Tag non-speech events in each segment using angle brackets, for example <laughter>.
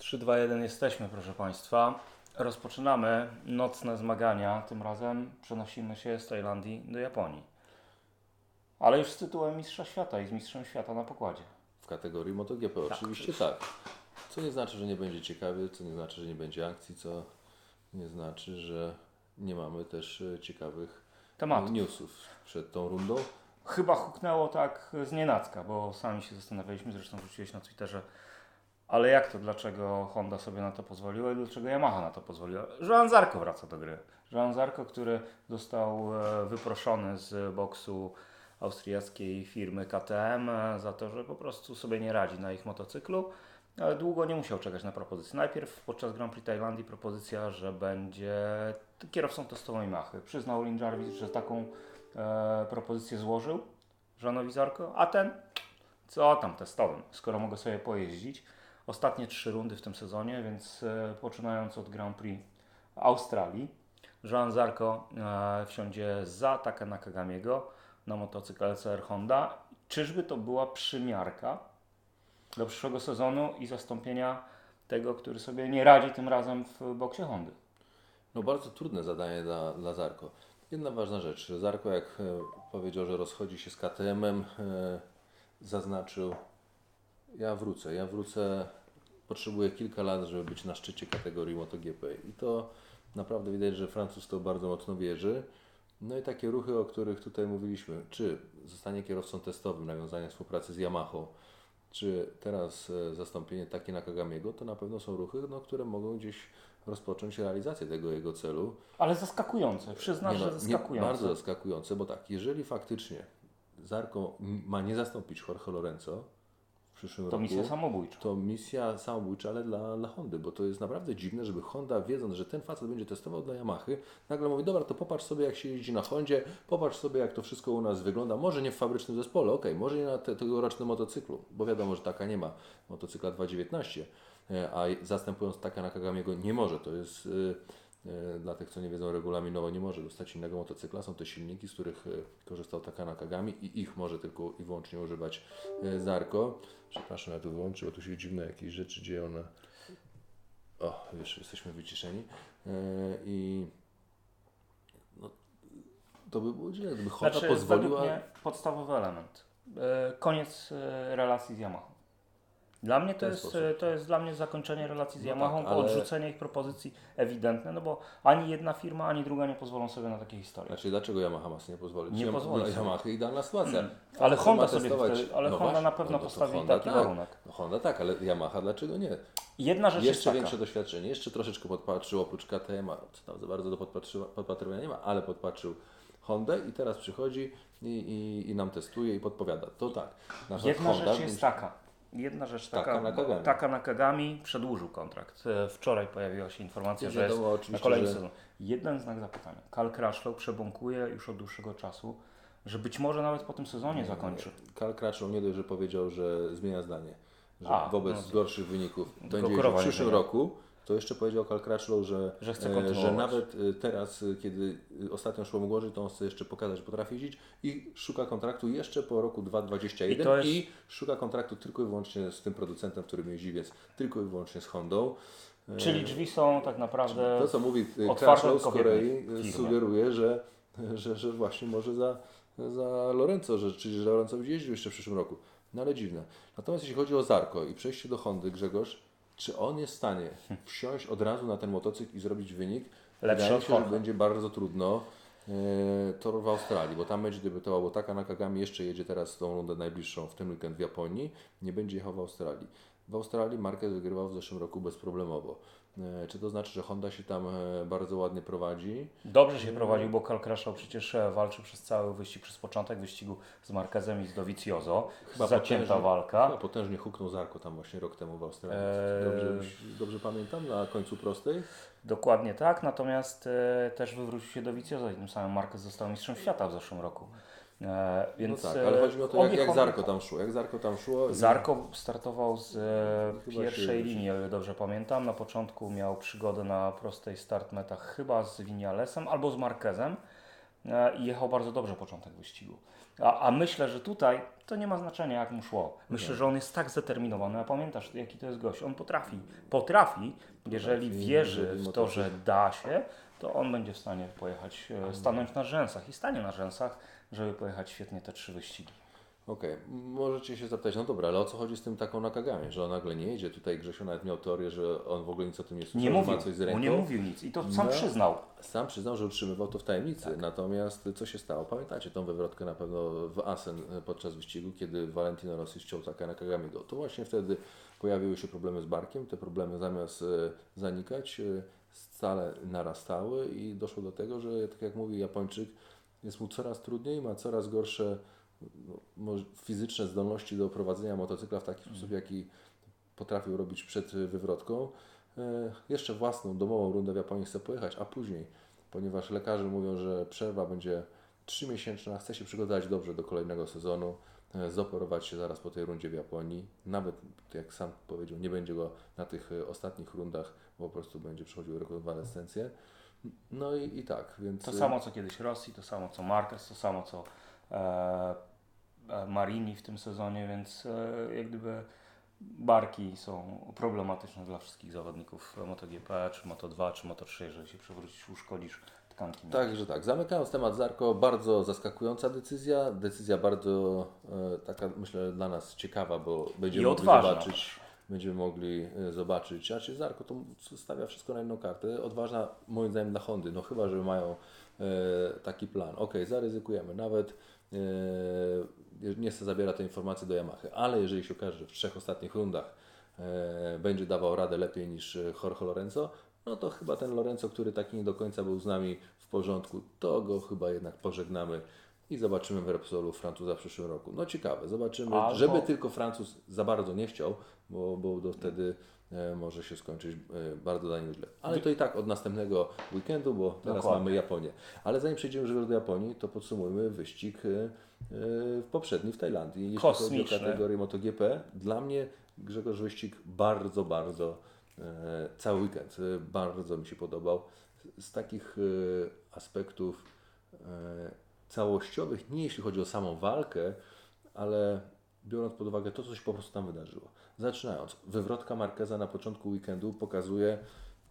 3, 2, 1 jesteśmy, proszę Państwa. Rozpoczynamy nocne zmagania. Tym razem przenosimy się z Tajlandii do Japonii. Ale już z tytułem Mistrza Świata i z Mistrzem Świata na pokładzie. W kategorii MotoGP oczywiście tak. Co nie znaczy, że nie będzie ciekawie, co nie znaczy, że nie będzie akcji, co nie znaczy, że nie mamy też e, ciekawych Tematów. newsów przed tą rundą. Chyba huknęło tak z nienacka, bo sami się zastanawialiśmy, zresztą wrzuciłeś na Twitterze, ale jak to, dlaczego Honda sobie na to pozwoliła i dlaczego Yamaha na to pozwoliła? Joan Zarco wraca do gry. Joan Zarco, który został e, wyproszony z boksu austriackiej firmy KTM e, za to, że po prostu sobie nie radzi na ich motocyklu, ale długo nie musiał czekać na propozycję. Najpierw podczas Grand Prix Tajlandii propozycja, że będzie kierowcą testową Yamahy. Przyznał Lin Jarvis, że taką e, propozycję złożył Żanowi Zarko, a ten co tam testowym, skoro mogę sobie pojeździć. Ostatnie trzy rundy w tym sezonie, więc e, poczynając od Grand Prix Australii, Jean Zarko e, wsiądzie za Taka Nakagamiego na motocykl LCR Honda. Czyżby to była przymiarka do przyszłego sezonu i zastąpienia tego, który sobie nie radzi tym razem w boksie Hondy? No bardzo trudne zadanie dla, dla Zarko. Jedna ważna rzecz. Zarko jak e, powiedział, że rozchodzi się z KTM-em, zaznaczył ja wrócę, ja wrócę, potrzebuję kilka lat, żeby być na szczycie kategorii MotoGP. I to naprawdę widać, że Francuz to bardzo mocno wierzy. No i takie ruchy, o których tutaj mówiliśmy, czy zostanie kierowcą testowym, nawiązanie współpracy z Yamahą, czy teraz e, zastąpienie takie na Kagamiego, to na pewno są ruchy, no, które mogą gdzieś rozpocząć realizację tego jego celu. Ale zaskakujące, przyznasz, Nie no, że zaskakujące. bardzo zaskakujące, bo tak, jeżeli faktycznie Zarko ma nie zastąpić Jorge Lorenzo przyszłym To roku, misja samobójcza. to misja samobójcza, ale dla, dla Hondy, bo to jest naprawdę dziwne, żeby Honda, wiedząc, że ten facet będzie testował dla Yamahy, nagle mówi, dobra, to popatrz sobie, jak się jeździ na Hondzie, popatrz sobie, jak to wszystko u nas wygląda, może nie w fabrycznym zespole, okej, może nie na te, tegorocznym motocyklu, bo wiadomo, że taka nie ma. Motocykla 2.19, e, a zastępując taka na Kagamiego nie może, to jest... y, e, Dla tych, co nie wiedzą, regulaminowo nie może dostać innego motocykla. Są to silniki, z których e, korzystał Takana Kagami i ich może tylko i wyłącznie używać e, Zarko. Przepraszam, ja tu wyłączę, bo tu się dziwne jakieś rzeczy dzieją na... O, już jesteśmy wyciszeni. E, I no, to by było dziwne, gdyby Honda Znaczy, pozwoliła... podstawowy element. E, koniec e, relacji z Yamahą. Dla mnie to jest, sposób. to jest dla mnie zakończenie relacji z No Yamahą, tak, ale- odrzucenie ich propozycji ewidentne, no bo ani jedna firma, ani druga nie pozwolą sobie na takie historie. Znaczy, dlaczego Yamaha ma sobie nie pozwolić? Nie pozwoli Dla sobie. Yamaha idealna sytuacja. Ale Facet Honda sobie wtedy, ale no Honda właśnie, na pewno no postawi Honda taki tak. warunek. No Honda tak, ale Yamaha dlaczego nie? Jedna rzecz jeszcze jest taka. większe doświadczenie, jeszcze troszeczkę podpatrzył oprócz KTM, co tam za bardzo do podpatrywania nie ma, ale podpatrzył Hondę i teraz przychodzi i, i, i nam testuje i podpowiada. To tak. Jedna Honda rzecz jest taka. Jedna rzecz taka. Taka Nakagami. Taka Nakagami przedłużył kontrakt. E, Wczoraj pojawiła się informacja, że jest na kolejny że- sezon. Jeden znak zapytania. Karl Kraszlow przebąkuje już od dłuższego czasu, że być może nawet po tym sezonie zakończy. Karl Crutchlow nie dość, że powiedział, że zmienia zdanie, że A, wobec no. gorszych wyników będzie w przyszłym roku, to jeszcze powiedział Karl Crutchlow, że, Że chce e, kontynuować. że nawet e, teraz, e, kiedy ostatnio szło mu gorzej, to on chce jeszcze pokazać, że potrafi jeździć i szuka kontraktu jeszcze po roku 2021 I jest- i szuka kontraktu tylko i wyłącznie z tym producentem, którym jeździ, więc tylko i wyłącznie z Hondą. Czyli drzwi są tak naprawdę. to, co mówi Crutchlow z firmie. sugeruje, że, że, że właśnie może za, za Lorenzo, że, czyli że Lorenzo będzie jeździł jeszcze w przyszłym roku. No ale dziwne. Natomiast jeśli chodzi o Zarko i przejście do Hondy, Grzegorz, czy on jest w stanie <laughs> wsiąść od razu na ten motocykl i zrobić wynik? Lepszy Wydaje się, że będzie bardzo trudno. E, tor w Australii, bo tam będzie debiutował, bo taka Nakagami jeszcze jedzie teraz tą rundę najbliższą w ten weekend w Japonii, nie będzie jechał w Australii. W Australii Marquez wygrywał w zeszłym roku bezproblemowo. E, Czy to znaczy, że Honda się tam e, bardzo ładnie prowadzi? Dobrze się prowadził, bo Karl Kraszlow przecież e, walczył przez cały wyścig, przez początek wyścigu z Marquezem i z Dovizioso. Zacięta potężnie- walka. Chyba potężnie huknął Zarko tam właśnie rok temu w Australii. Dobrze, dobrze pamiętam, na końcu prostej. Dokładnie tak, natomiast e, też wywrócił się do Vicioza i tym samym Marquez został mistrzem świata w zeszłym roku. E, No więc tak, e, ale chodzi mi o to, jak, jak Zarko tam szło. Jak Zarko tam szło. i- Zarko startował z e, Chyba pierwszej linii, o ile dobrze pamiętam. Na początku miał przygodę na prostej start metach chyba z Vinalesem albo z Marquezem. e, i jechał bardzo dobrze początek wyścigu. A, a myślę, że tutaj to nie ma znaczenia, jak mu szło. Myślę, że on jest tak zdeterminowany. A pamiętasz, jaki to jest gość? On potrafi. Potrafi, jeżeli wierzy w to, że da się, to on będzie w stanie pojechać, e, stanąć na rzęsach i stanie na rzęsach, żeby pojechać świetnie te trzy wyścigi. Okej, możecie się zapytać, no dobra, ale o co chodzi z tym taką Nakagami, że on nagle nie jedzie? Tutaj Grzesiu nawet miał teorię, że on w ogóle nic o tym nie słyszał, Nie mówił, ma coś z ręką. nie mówił nic i to sam No. przyznał. Sam przyznał, że utrzymywał to w tajemnicy. Tak. Natomiast co się stało? Pamiętacie tą wywrotkę na pewno w Asen e, podczas wyścigu, kiedy Valentino Rossi ściął Taka Nakagamiego. To właśnie wtedy pojawiły się problemy z barkiem. Te problemy zamiast e, zanikać, e, stale narastały i doszło do tego, że tak jak mówi Japończyk, jest mu coraz trudniej, ma coraz gorsze no, fizyczne zdolności do prowadzenia motocykla w taki sposób, jaki potrafił robić przed wywrotką. E, Jeszcze własną domową rundę w Japonii chce pojechać, a później, ponieważ lekarze mówią, że przerwa będzie trzymiesięczna, chce się przygotować dobrze do kolejnego sezonu, e, zoperować się zaraz po tej rundzie w Japonii. Nawet, jak sam powiedział, nie będzie go na tych e, ostatnich rundach, bo po prostu będzie przechodził rekonwalescencję. No i, i tak, więc... To e, samo co kiedyś Rossi, to samo co Marquez, to samo co e, e, Marini w tym sezonie, więc e, jak gdyby barki są problematyczne dla wszystkich zawodników MotoGP, czy Moto2, czy Moto3, jeżeli się przewrócisz, uszkodzisz tkanki. Także tak, zamykając temat Zarko, bardzo zaskakująca decyzja, decyzja bardzo e, taka myślę dla nas ciekawa, bo będziemy mogli zobaczyć, będziemy mogli e, zobaczyć, a czy Zarko to stawia wszystko na jedną kartę, odważna moim zdaniem dla Hondy, no chyba, że mają e, taki plan, ok, zaryzykujemy, nawet e, nie chcę zabierać tej informacji do Yamahy, ale jeżeli się okaże, że w trzech ostatnich rundach będzie dawał radę lepiej niż Jorge Lorenzo, no to chyba ten Lorenzo, który taki nie do końca był z nami w porządku, to go chyba jednak pożegnamy i zobaczymy w Repsolu Francuza w przyszłym roku. No ciekawe, zobaczymy, Albo- żeby tylko Francuz za bardzo nie chciał, bo, bo do wtedy e, może się skończyć e, bardzo dla niego źle. Ale to i tak od następnego weekendu, bo teraz Dokładnie. mamy Japonię. Ale zanim przejdziemy już do Japonii, to podsumujmy wyścig e, e, poprzedni w Tajlandii. Jeśli chodzi Kosmiczny. o kategorię MotoGP, dla mnie Grzegorz wyścig bardzo, bardzo e, cały weekend e, bardzo mi się podobał. Z, takich aspektów całościowych, nie jeśli chodzi o samą walkę, ale biorąc pod uwagę to, co się po prostu tam wydarzyło. Zaczynając, wywrotka Marqueza na początku weekendu pokazuje,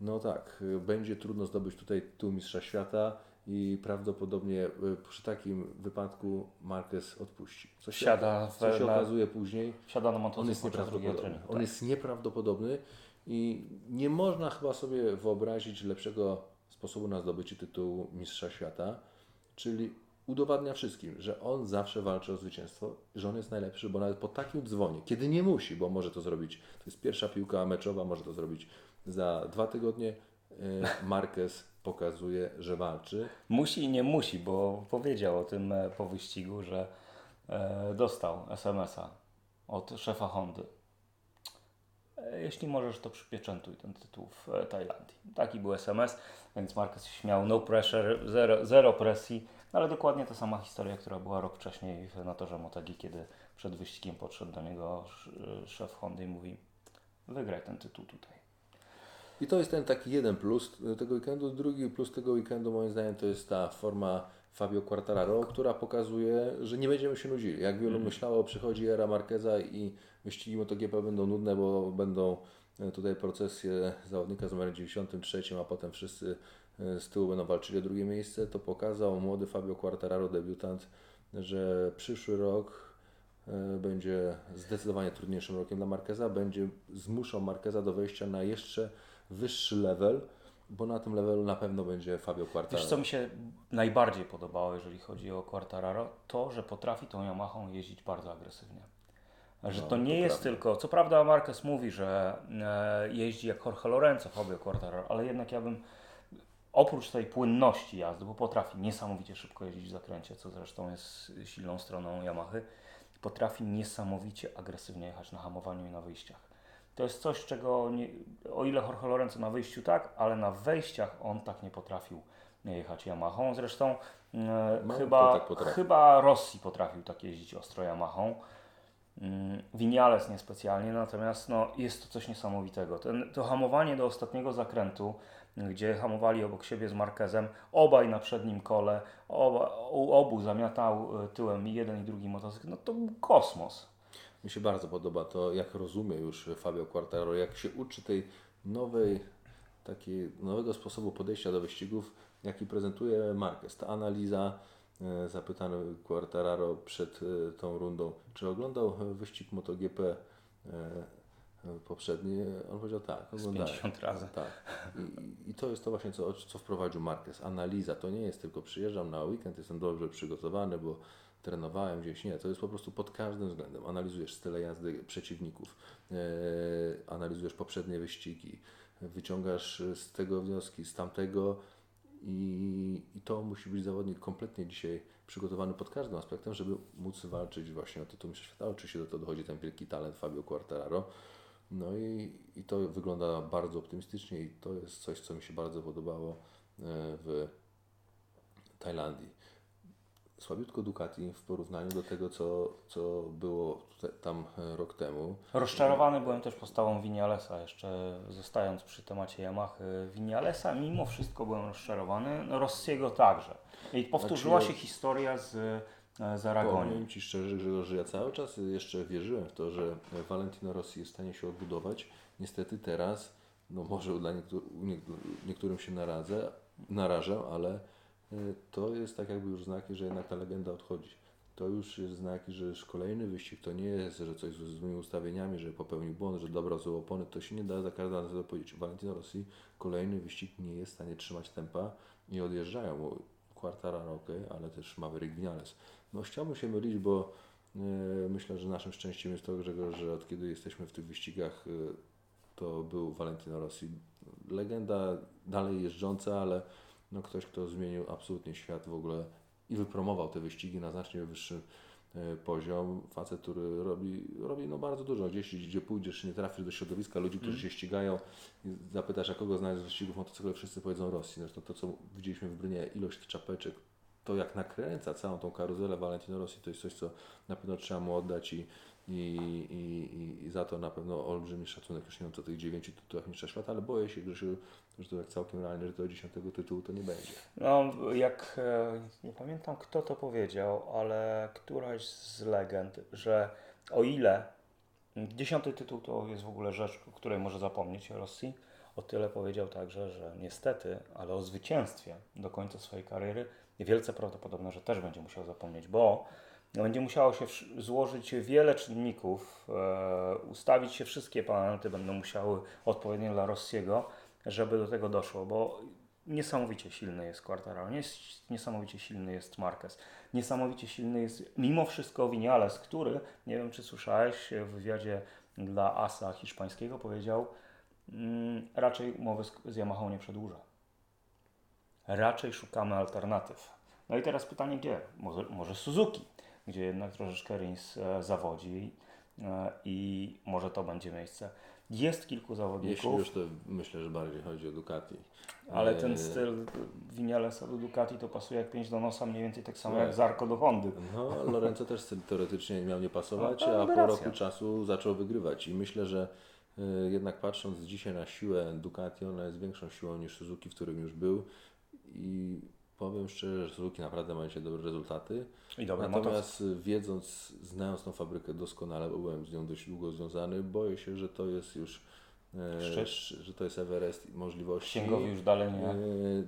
no tak, będzie trudno zdobyć tutaj tytuł Mistrza Świata i prawdopodobnie y, przy takim wypadku Marquez odpuści. Co się, Siada co się na- okazuje później, Siada na on jest nieprawdopodobny. treningu. On tak. jest nieprawdopodobny i nie można chyba sobie wyobrazić lepszego sposobu na zdobycie tytułu Mistrza Świata, czyli udowadnia wszystkim, że on zawsze walczy o zwycięstwo, że on jest najlepszy, bo nawet po takim dzwonie, kiedy nie musi, bo może to zrobić, to jest pierwsza piłka meczowa, może to zrobić za dwa tygodnie, e, <laughs> Marquez pokazuje, że walczy. Musi i nie musi, bo powiedział o tym e, po wyścigu, że e, dostał SMS-a od szefa Hondy. Jeśli możesz, to przypieczętuj ten tytuł w Tajlandii. Taki był SMS, więc Marquez śmiał, no pressure, zero, zero presji, no, ale dokładnie ta sama historia, która była rok wcześniej na torze Motegi, kiedy przed wyścigiem podszedł do niego sz- szef Hondy i mówi, wygraj ten tytuł tutaj. I to jest ten taki jeden plus tego weekendu. Drugi plus tego weekendu moim zdaniem to jest ta forma Fabio Quartararo, która pokazuje, że nie będziemy się nudzili. Jak wielu myślało, przychodzi era Marqueza i wyścigi MotoGP będą nudne, bo będą e, tutaj procesje zawodnika z numerem 93, a potem wszyscy z tyłu będą walczyli o drugie miejsce. To pokazał młody Fabio Quartararo, debiutant, że przyszły rok e, będzie zdecydowanie trudniejszym rokiem dla Marqueza, będzie zmuszał Marqueza do wejścia na jeszcze wyższy level, bo na tym levelu na pewno będzie Fabio Quartararo. Wiesz, co mi się najbardziej podobało, jeżeli chodzi o Quartararo? To, że potrafi tą Yamahą jeździć bardzo agresywnie. Że No, to nie to jest prawda. tylko, co prawda Marquez mówi, że e, jeździ jak Jorge Lorenzo, Fabio Quartararo, ale jednak ja bym oprócz tej płynności jazdy, bo potrafi niesamowicie szybko jeździć w zakręcie, co zresztą jest silną stroną Yamahy, potrafi niesamowicie agresywnie jechać na hamowaniu i na wyjściach. To jest coś, czego nie, o ile Jorge Lorenzo na wyjściu tak, ale na wejściach on tak nie potrafił jechać Yamahą. Zresztą e, kto chyba, tak chyba Rossi potrafił tak jeździć ostro Yamahą. Mm, Vinales niespecjalnie, natomiast no, jest to coś niesamowitego. Ten, to hamowanie do ostatniego zakrętu, gdzie hamowali obok siebie z Marquezem, obaj na przednim kole, oba, obu zamiatał y, tyłem i jeden i drugi motocykl, no to był kosmos. Mi się bardzo podoba to, jak rozumie już Fabio Quartararo, jak się uczy tej nowej, takiej, nowego sposobu podejścia do wyścigów, jaki prezentuje Marquez. Ta analiza, e, zapytany Quartararo przed e, tą rundą, czy oglądał e, wyścig MotoGP e, e, poprzedni, on powiedział tak, oglądałem. 50 razy. Tak. I, i- to jest to właśnie, co, co wprowadził Marquez. Analiza to nie jest tylko przyjeżdżam na weekend, jestem dobrze przygotowany, bo trenowałem gdzieś. Nie, to jest po prostu pod każdym względem. Analizujesz style jazdy przeciwników, e, analizujesz poprzednie wyścigi, wyciągasz z tego wnioski, z tamtego i, i to musi być zawodnik kompletnie dzisiaj przygotowany pod każdym aspektem, żeby móc walczyć właśnie o tytuł Mistrza Świata. Oczywiście do tego dochodzi ten wielki talent Fabio Quartararo. No i, i to wygląda bardzo optymistycznie i to jest coś, co mi się bardzo podobało e, w Tajlandii. Słabiutko Ducati w porównaniu do tego, co, co było te, tam e, rok temu. Rozczarowany byłem też postawą Vinalesa, jeszcze zostając przy temacie Yamaha. Vinalesa mimo wszystko byłem rozczarowany, no Rossiego także. I powtórzyła Znaczy, się historia z, z Aragonii. Powiem Ci szczerze, Grzegorz, że ja cały czas jeszcze wierzyłem w to, że Valentino Rossi jest w stanie się odbudować. Niestety teraz, no może dla niektó- u niektó- niektórym się naradzę, narażę, ale y, to jest tak jakby już znaki, że jednak ta legenda odchodzi. To już jest znaki, że już kolejny wyścig to nie jest, że coś z złymi ustawieniami, że popełnił błąd, że dobrał złe opony. To się nie da za każdym razem powiedzieć. Valentino Rossi kolejny wyścig nie jest w stanie trzymać tempa i odjeżdżają Quartararo, ok, ale też Maverick Vinales. No chciałbym się mylić, bo e, myślę, że naszym szczęściem jest to, Grzegorz, że od kiedy jesteśmy w tych wyścigach, e, to był Valentino Rossi. Legenda dalej jeżdżąca, ale no ktoś, kto zmienił absolutnie świat w ogóle i wypromował te wyścigi na znacznie wyższy e, poziom. Facet, który robi, robi no bardzo dużo. Gdzieś, gdzie pójdziesz, nie trafisz do środowiska ludzi, którzy się ścigają i zapytasz, a kogo znasz z wyścigów motocyklowych, wszyscy powiedzą Rosji. Zresztą to, co widzieliśmy w Brnie, ilość czapeczek, to jak nakręca całą tą karuzelę Valentino Rossi, to jest coś, co na pewno trzeba mu oddać i, i, i, i, za to na pewno olbrzymi szacunek. Już nie wiem co tych dziewięciu tytułach mistrza świata, ale boję się, Grzesiu, że to tak całkiem realnie, że tego dziesiątego tytułu to nie będzie. No, jak e, nie pamiętam kto to powiedział, ale któraś z legend, że o ile dziesiąty tytuł to jest w ogóle rzecz, o której może zapomnieć Rosji, o tyle powiedział także, że niestety, ale o zwycięstwie do końca swojej kariery wielce prawdopodobne, że też będzie musiał zapomnieć, bo będzie musiało się złożyć wiele czynników, e, ustawić się wszystkie planety, będą musiały odpowiednio dla Rossiego, żeby do tego doszło, bo niesamowicie silny jest Quartararo, nies- niesamowicie silny jest Marquez, niesamowicie silny jest mimo wszystko Vinales, który, nie wiem czy słyszałeś, w wywiadzie dla ASA hiszpańskiego powiedział, mm, raczej umowy z, Yamahą nie przedłuża. Raczej szukamy alternatyw. No i teraz pytanie gdzie? Może, może Suzuki, gdzie jednak troszeczkę Rins e, zawodzi e, i może to będzie miejsce. Jest kilku Jeśli zawodników. już to myślę, że bardziej chodzi o Ducati. Ale E, ten styl Vinalesa do Ducati to pasuje jak pięć do nosa, mniej więcej tak samo Słuchaj. jak Zarko do Hondy. No, Lorenzo też teoretycznie miał nie pasować, No, a po roku czasu zaczął wygrywać. I myślę, że jednak patrząc dzisiaj na siłę Ducati, ona jest większą siłą niż Suzuki, w którym już był. I powiem szczerze, że Suzuki naprawdę ma dzisiaj dobre rezultaty. I motocykl. Natomiast y, wiedząc, znając tą fabrykę doskonale, bo byłem z nią dość długo związany, boję się, że to jest już e, Szczyt. sz- że to jest Everest możliwości. Księgowi już dalej nie. E,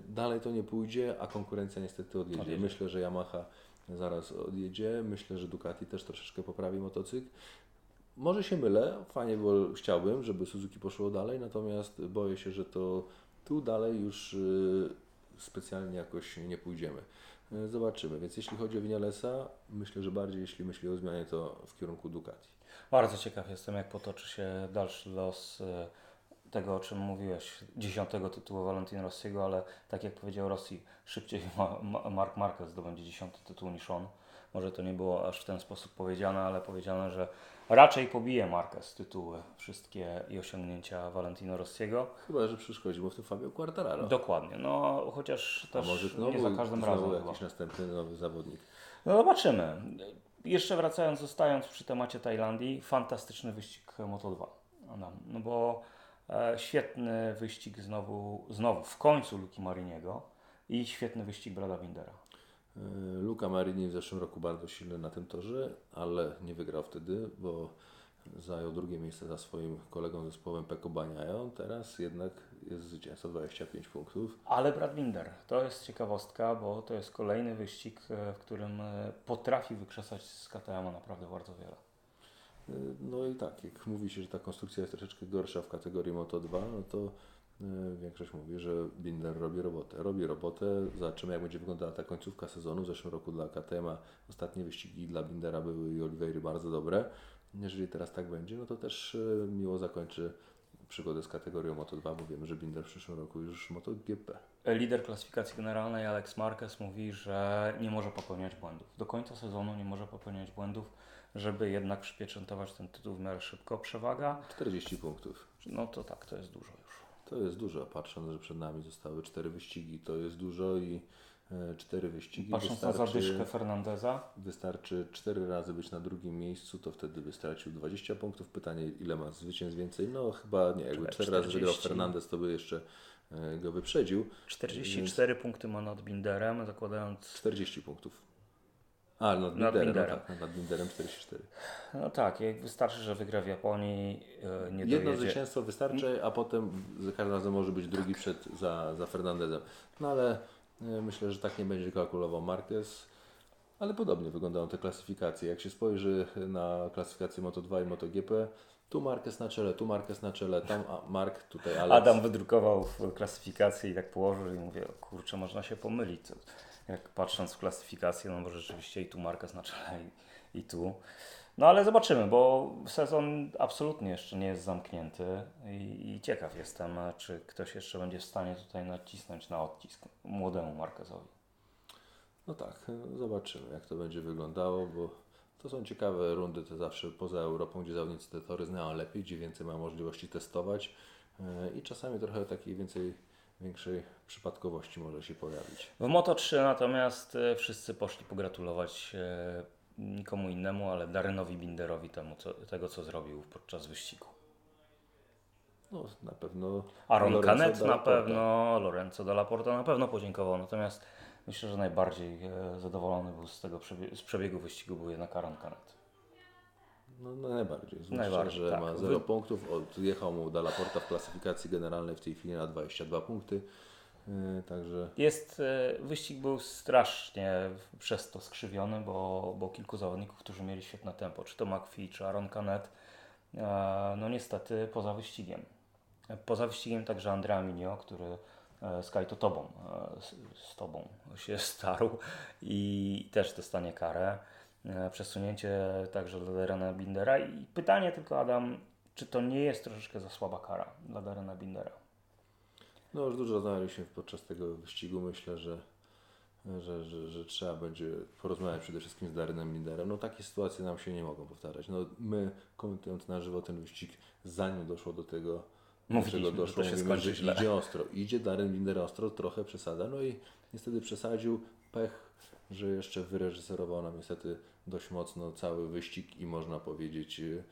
Dalej to nie pójdzie, a konkurencja niestety odjedzie. Odjedzie. Myślę, że Yamaha zaraz odjedzie. Myślę, że Ducati też troszeczkę poprawi motocykl. Może się mylę, fajnie było, chciałbym, żeby Suzuki poszło dalej, natomiast boję się, że to tu dalej już y, specjalnie jakoś nie pójdziemy. Y, Zobaczymy. Więc jeśli chodzi o Vinalesa, myślę, że bardziej jeśli myśli o zmianie, to w kierunku Ducati. Bardzo ciekaw jestem, jak potoczy się dalszy los e, tego, o czym mówiłeś, dziesiątego tytułu Valentino Rossiego, ale tak jak powiedział Rossi, szybciej <laughs> ma, ma, Mark Marquez zdobędzie dziesiąty tytuł niż on. Może to nie było aż w ten sposób powiedziane, ale powiedziane, że raczej pobije Marquez tytuły wszystkie i osiągnięcia Valentino Rossiego. Chyba, że przeszkodzi mu w tym Fabio Quartararo. Dokładnie, no chociaż A też może znowu, nie za każdym razem chyba. jakiś następny nowy zawodnik. No zobaczymy. jeszcze wracając, zostając przy temacie Tajlandii, fantastyczny wyścig Moto2. Adam. No bo e, świetny wyścig znowu, znowu w końcu Luki Mariniego i świetny wyścig Brada Windera. Y, Luca Marini w zeszłym roku bardzo silny na tym torze, ale nie wygrał wtedy, bo zajął drugie miejsce za swoim kolegą zespołem Peko Baniają. Teraz jednak jest zwycięzca 25 punktów. Ale Brad Winder, to jest ciekawostka, bo to jest kolejny wyścig, e, w którym e, potrafi wykrzesać z KTM naprawdę bardzo wiele. No i tak, jak mówi się, że ta konstrukcja jest troszeczkę gorsza w kategorii Moto2, no to większość mówi, że Binder robi robotę. Robi robotę, zobaczymy jak będzie wyglądała ta końcówka sezonu. W zeszłym roku dla KTM ostatnie wyścigi dla Bindera były i Oliveira bardzo dobre. Jeżeli teraz tak będzie, no to też y, miło zakończy przygodę z kategorią Moto2, bo wiemy, że Binder w przyszłym roku już MotoGP. Lider klasyfikacji generalnej Alex Marquez mówi, że nie może popełniać błędów. Do końca sezonu nie może popełniać błędów, żeby jednak przypieczętować ten tytuł w miarę szybko. Przewaga, 40 punktów. no to tak, to jest dużo już. To jest dużo, patrząc, że przed nami zostały cztery wyścigi, to jest dużo i e, cztery wyścigi Patrząc na zadyszkę Fernandeza, Wystarczy 4 razy być na drugim miejscu, to wtedy by stracił 20 punktów. Pytanie, ile ma zwycięstw więcej? No chyba nie, jakby 4 razy wygrał 40. Fernandez, to by jeszcze e, go wyprzedził. 44 punkty ma nad Binderem, zakładając 40 punktów. A, nad Nad Binderem, Binderem. No tak, nad Binderem 44. No tak, jak wystarczy, że wygra w Japonii, e, nie Jedno dojedzie. zwycięstwo wystarczy, a potem za każdym razem może być drugi przed, za, za Fernandezem. No ale e, myślę, że tak nie będzie kalkulował Marquez. Ale podobnie wyglądają te klasyfikacje. Jak się spojrzy na klasyfikację Moto2 i MotoGP, tu Marquez na czele, tu Marquez na czele, tam Mark, tutaj Alex. Adam wydrukował w klasyfikację i tak położył i mówię, kurczę, można się pomylić. Jak patrząc w klasyfikację, no bo rzeczywiście i tu Marquez na czele i, i tu. No ale zobaczymy, bo sezon absolutnie jeszcze nie jest zamknięty i, i ciekaw jestem, czy ktoś jeszcze będzie w stanie tutaj nacisnąć na odcisk młodemu Marquezowi. No tak, zobaczymy jak to będzie wyglądało, bo to są ciekawe rundy, te zawsze poza Europą, gdzie zawodnicy te tory znają lepiej, gdzie więcej ma możliwości testować e, i czasami trochę takiej więcej, większej przypadkowości może się pojawić. W Moto 3 natomiast e, wszyscy poszli pogratulować e, nikomu innemu, ale Darynowi Binderowi temu, co, tego, co zrobił podczas wyścigu. No na pewno Aaron Canet na pewno, Lorenzo Dalla Porta na pewno podziękował, natomiast myślę, że najbardziej e, zadowolony był z tego przebie- z przebiegu wyścigu był jednak Aaron Canet. No, no najbardziej. Zwłaszcza, Najbardziej, że tak. ma Wy- 0 punktów. Odjechał mu Dalla Porta w klasyfikacji generalnej w tej chwili na 22 punkty. Yy, także Jest, e, wyścig był strasznie przez to skrzywiony, bo, bo kilku zawodników, którzy mieli świetne tempo, czy to McPhee, czy Aaron Canet, e, no niestety poza wyścigiem. Poza wyścigiem także Andrea Minio, który e, z Kajto Tobą, e, z, Tobą się <laughs> starł i też dostanie karę. E, Przesunięcie także dla Darena Bindera i pytanie tylko Adam, czy to nie jest troszeczkę za słaba kara dla Darena Bindera? no już dużo rozmawialiśmy podczas tego wyścigu. Myślę, że, że, że, że trzeba będzie porozmawiać przede wszystkim z Darenem Binderem. No takie sytuacje nam się nie mogą powtarzać. No my komentując na żywo ten wyścig, zanim doszło do tego, Mówiliśmy, że doszło, to się mówimy, skończy że źle. idzie ostro. Idzie Darren Binder ostro, trochę przesada. No i niestety przesadził. Pech, że jeszcze wyreżyserował nam niestety dość mocno cały wyścig i można powiedzieć y,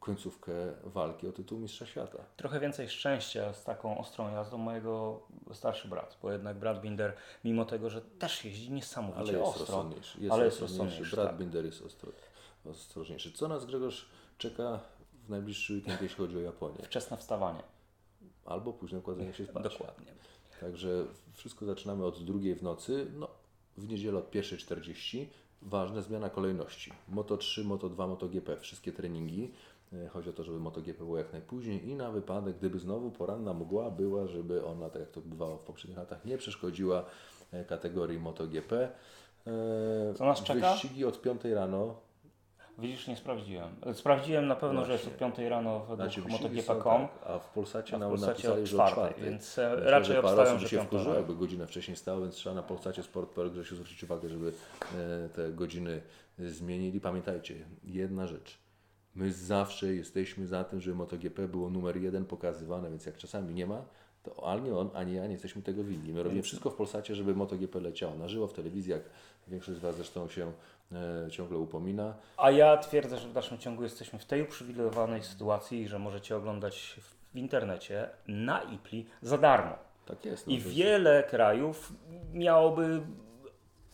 końcówkę walki o tytuł Mistrza Świata. trochę więcej szczęścia z taką ostrą jazdą mojego starszy brat, bo jednak brat Binder, mimo tego, że też jeździ niesamowicie Ale jest ostro, rozsądniejszy. Jest ale jest rozsądniejszy. rozsądniejszy, Brat tak. Binder jest ostro, ostrożniejszy. Co nas Grzegorz czeka w najbliższy weekend, jeśli chodzi o Japonię? wczesne wstawanie. Albo późne kładzenie się spać. Dokładnie. Także wszystko zaczynamy od drugiej w nocy. No, w niedzielę od 1.40. Ważna zmiana kolejności. Moto 3, Moto 2, Moto GP. Wszystkie treningi. E, Chodzi o to, żeby MotoGP było jak najpóźniej i na wypadek, gdyby znowu poranna mgła była, żeby ona, tak jak to bywało w poprzednich latach, nie przeszkodziła e, kategorii MotoGP. E, Co nas czeka? Wyścigi od 5 rano. Widzisz, nie sprawdziłem. Sprawdziłem na pewno, że jest Właśnie. od 5 rano według MotoGP.com, tak, a w Polsacie a w nam Polsacie napisali, od że o czwartej, czwartej. więc e, Myślę, raczej że parę osób że się wkurzyło, jakby godzinę wcześniej stało, więc trzeba na Polsacie Sport.pl Grzesiu zwrócić uwagę, żeby e, te godziny zmienili. Pamiętajcie, jedna rzecz. My zawsze jesteśmy za tym, żeby MotoGP było numer jeden pokazywane, więc jak czasami nie ma, to ani on, ani ja nie jesteśmy tego winni. My robimy wszystko w Polsacie, żeby MotoGP leciało na żywo w telewizjach. Większość z Was zresztą się e, ciągle upomina. A ja twierdzę, że w dalszym ciągu jesteśmy w tej uprzywilejowanej sytuacji, że możecie oglądać w internecie na IPLI za darmo. Tak jest. no I wiele krajów miałoby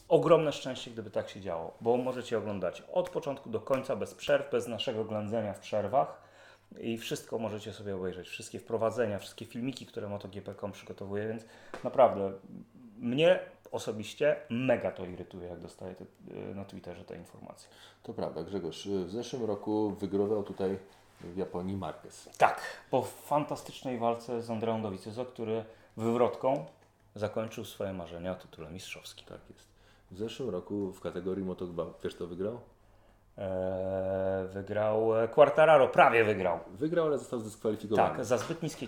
ogromne szczęście, gdyby tak się działo, bo możecie oglądać od początku do końca bez przerw, bez naszego ględzenia w przerwach i wszystko możecie sobie obejrzeć, wszystkie wprowadzenia, wszystkie filmiki, które MotoGP.com przygotowuje, więc naprawdę mnie osobiście mega to irytuje, jak dostaję te, na Twitterze te informacje. To prawda, Grzegorz. W zeszłym roku wygrywał tutaj w Japonii Marquez. Tak, po fantastycznej walce z Andreą Dovizioso, który wywrotką zakończył swoje marzenia o tytule mistrzowskim. Tak jest. W zeszłym roku w kategorii Moto2, wiesz kto wygrał? Eee, wygrał e, Quartararo, prawie wygrał. Wygrał, ale został zdyskwalifikowany. Tak, za zbyt niskie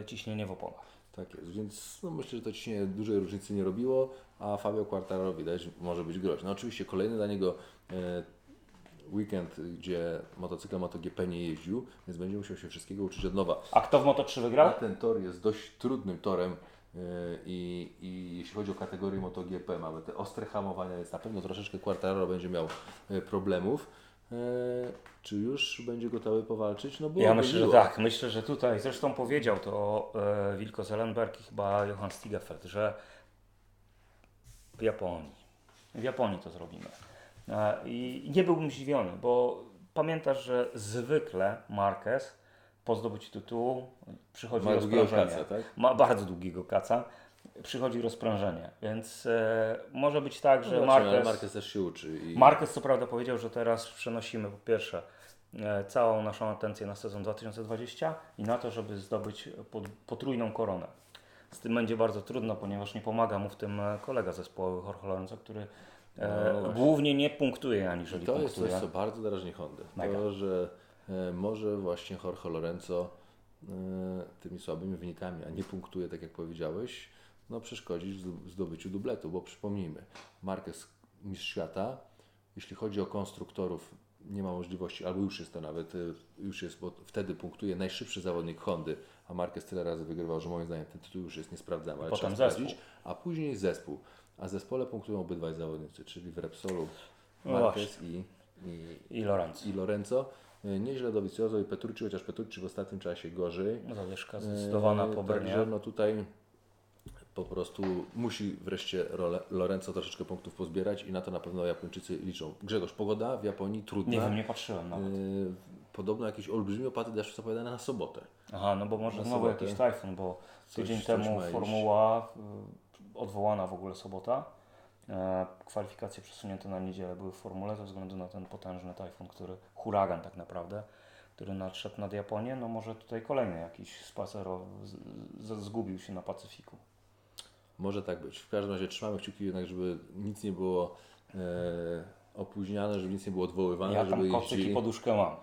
e, ciśnienie w oponach. Tak jest, więc no, myślę, że to ciśnienie dużej różnicy nie robiło, a Fabio Quartararo widać może być groźny. No, oczywiście kolejny dla niego e, weekend, gdzie motocykl MotoGP nie jeździł, więc będzie musiał się wszystkiego uczyć od nowa. A kto w Moto3 A wygrał? ten tor jest dość trudnym torem e, i, i jeśli chodzi o kategorię MotoGP, mamy te ostre hamowania, więc na pewno troszeczkę Quartararo będzie miał e, problemów. E, Czy już będzie gotowy powalczyć? No Ja myślę, że tak. Myślę, że tutaj, zresztą powiedział to e, Wilko Zelenberg i chyba Johann Stigefeld, że w Japonii, w Japonii to zrobimy. E, I nie byłbym zdziwiony, bo pamiętasz, że zwykle Marquez po zdobyciu tytułu przychodzi Ma rozprężenie. kaca, tak? Ma bardzo długiego kaca. Przychodzi rozprężenie, więc e, może być tak, że ale Marquez... Marquez też się uczy. I... Marquez co prawda powiedział, że teraz przenosimy po pierwsze e, całą naszą atencję na sezon 2020 i na to, żeby zdobyć pod, potrójną koronę. Z tym będzie bardzo trudno, ponieważ nie pomaga mu w tym e, kolega zespołowy Jorge Lorenzo, który e, No głównie nie punktuje, aniżeli To jest punktuje. coś, co bardzo drażni Hondę. Mega. To, że e, może właśnie Jorge Lorenzo e, tymi słabymi wynikami, a nie punktuje, tak jak powiedziałeś, no przeszkodzić zdobyciu dubletu, bo przypomnijmy, Marquez mistrz świata, jeśli chodzi o konstruktorów, nie ma możliwości, albo już jest to nawet, e, już jest, bo wtedy punktuje najszybszy zawodnik Hondy, a Marquez tyle razy wygrywał, że moim zdaniem ten tytuł już jest niesprawdzany, ale Potem trzeba sprawdzić. A później zespół. A zespole punktują obydwaj zawodnicy, czyli w Repsolu No Marquez i, i, I Lorenzo. i Lorenzo. E, Nieźle Dovizioso i Petrucci, chociaż Petrucci w ostatnim czasie gorzej. Zawieszka zdecydowana E, po Brnie. Także no tutaj po prostu musi wreszcie Lorenzo troszeczkę punktów pozbierać i na to na pewno Japończycy liczą. Grzegorz, pogoda w Japonii trudna. Nie wiem, nie patrzyłem nawet. E, Podobno jakieś olbrzymie opady deszczu zapowiadane na sobotę. Aha, no bo może na znowu sobotę. jakiś tajfun, bo tydzień coś temu ma iść. Formuła y, odwołana w ogóle sobota. E, kwalifikacje przesunięte na niedzielę były w formule ze względu na ten potężny tajfun, który, huragan tak naprawdę, który nadszedł nad Japonię. No może tutaj kolejny jakiś z, zgubił się na Pacyfiku. Może tak być. W każdym razie trzymamy kciuki jednak, żeby nic nie było e, opóźniane, żeby nic nie było odwoływane, Ja tam kocyk jeździli. i poduszkę mam.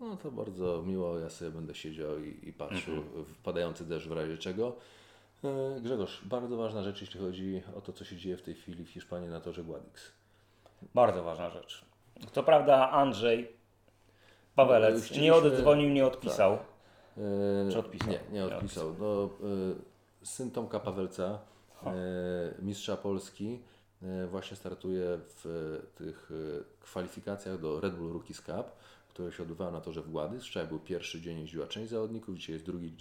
No to bardzo miło, ja sobie będę siedział i, i patrzył w padający deszcz w razie czego. E, Grzegorz, bardzo ważna rzecz, jeśli chodzi o to, co się dzieje w tej chwili w Hiszpanii na torze Guadix. Bardzo ważna rzecz. Co prawda Andrzej Pawelec Chcieliśmy- nie oddzwonił, nie odpisał. E, Czy odpisał? Nie, nie Nie odpisał. No, e, syn Tomka Pawelca, mistrza Polski, e, właśnie startuje w e, tych e, kwalifikacjach do Red Bull Rookies Cup, które się odbywały na torze w Gładys. Wczoraj był pierwszy dzień, jeździła część zawodników, dzisiaj jest drugi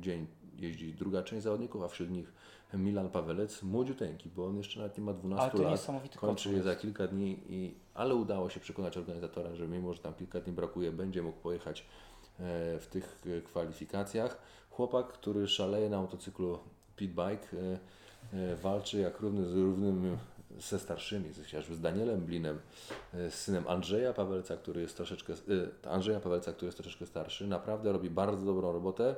dzień, jeździ druga część zawodników, a wśród nich Milan Pawelec, młodziuteńki, bo on jeszcze nawet nie ma 12 Ale to lat. Kończy je za kilka dni, i, ale udało się przekonać organizatora, że mimo, że tam kilka dni brakuje, będzie mógł pojechać e, w tych e, kwalifikacjach. Chłopak, który szaleje na motocyklu pitbike, e, e, walczy jak równy z równym ze starszymi, chociażby z Danielem Blinem, e, z synem Andrzeja Pawelca, który jest troszeczkę, e, Andrzeja Pawelca, który jest troszeczkę starszy. Naprawdę robi bardzo dobrą robotę.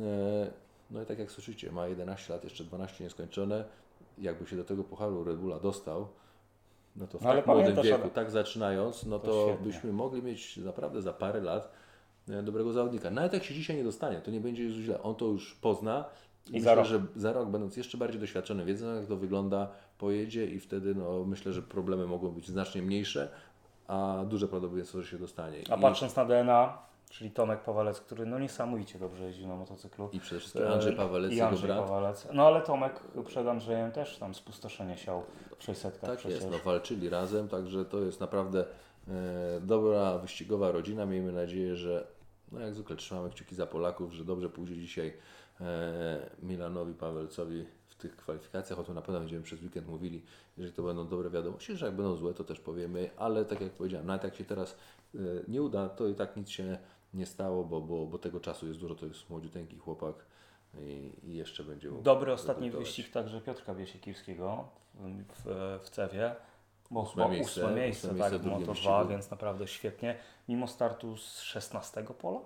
E, No i tak jak słyszycie, ma 11 lat, jeszcze 12 nieskończone. Jakby się do tego pucharu Red Bulla dostał, no to w No tak młodym wieku, tak zaczynając, no To to, byśmy mogli mieć naprawdę za parę lat e, dobrego zawodnika. Nawet jak się dzisiaj nie dostanie, to nie będzie już źle. On to już pozna i, myślę, za rok. że za rok, będąc jeszcze bardziej doświadczony, wiedzą jak to wygląda, pojedzie i wtedy no, myślę, że problemy mogą być znacznie mniejsze. a duże prawdopodobieństwo, że się dostanie. A I, patrząc na DNA, czyli Tomek Pawelec, który no niesamowicie dobrze jeździł na motocyklu. I przede wszystkim Andrzej E, Pawelec, i jego Andrzej brat. Pawelec. No ale Tomek przed Andrzejem też tam spustoszenie siał w 600 Tak przecież. jest, no, walczyli razem, także to jest naprawdę e, dobra, wyścigowa rodzina. Miejmy nadzieję, że no jak zwykle trzymamy kciuki za Polaków, że dobrze pójdzie dzisiaj e, Milanowi Pawelcowi w tych kwalifikacjach. O tym na pewno będziemy przez weekend mówili, jeżeli to będą dobre wiadomości, że jak będą złe, to też powiemy, ale tak jak powiedziałem, nawet jak się teraz e, nie uda, to i tak nic się nie stało, bo, bo, bo tego czasu jest dużo, to jest młodziuteńki chłopak i, i jeszcze będzie mógł Dobry ostatni wyścig także Piotrka Biesiekowskiego w, w, w Cewie. Bo Ósme ósme miejsce, miejsce, ósme miejsce, ósme tak, miejsce drugim Moto 2, wyścigu. więc naprawdę świetnie. Mimo startu z 16 pola?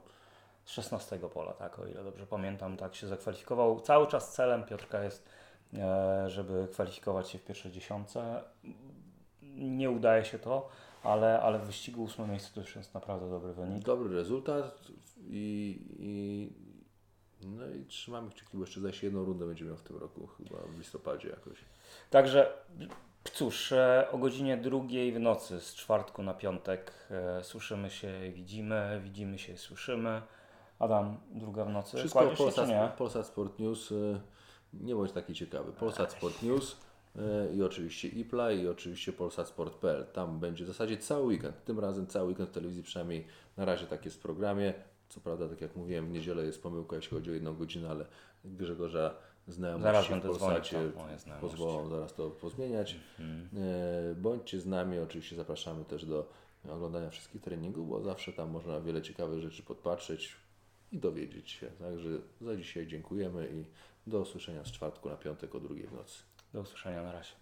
Z 16 pola, tak, o ile dobrze pamiętam, tak się zakwalifikował. Cały czas celem Piotrka jest, e, żeby kwalifikować się w pierwszej dziesiątce. Nie udaje się to, ale, ale w wyścigu ósme miejsce to już jest naprawdę dobry wynik. Dobry rezultat i, i no i trzymamy kciuki, bo jeszcze zaś jedną rundę będziemy miał w tym roku, chyba w listopadzie jakoś. Także cóż, e, o godzinie drugiej w nocy z czwartku na piątek e, słyszymy się, widzimy, widzimy się, słyszymy. Adam, druga w nocy. Wszystko Kładziesz się, Polsat, nie? Polsat Sport News, y, nie bądź taki ciekawy. Polsat Sport News i oczywiście iPla i oczywiście polsatsport.pl. Tam będzie w zasadzie cały weekend, tym razem cały weekend w telewizji, przynajmniej na razie tak jest w programie. Co prawda, tak jak mówiłem, w niedzielę jest pomyłka, jeśli chodzi o jedną godzinę, ale Grzegorza znajomości Zaraz w Polsacie pozwolą zaraz to pozmieniać. Mhm. E, Bądźcie z nami, oczywiście zapraszamy też do oglądania wszystkich treningów, bo zawsze tam można wiele ciekawych rzeczy podpatrzeć i dowiedzieć się. Także za dzisiaj dziękujemy i do usłyszenia z czwartku na piątek o drugiej w nocy. Do usłyszenia na razie.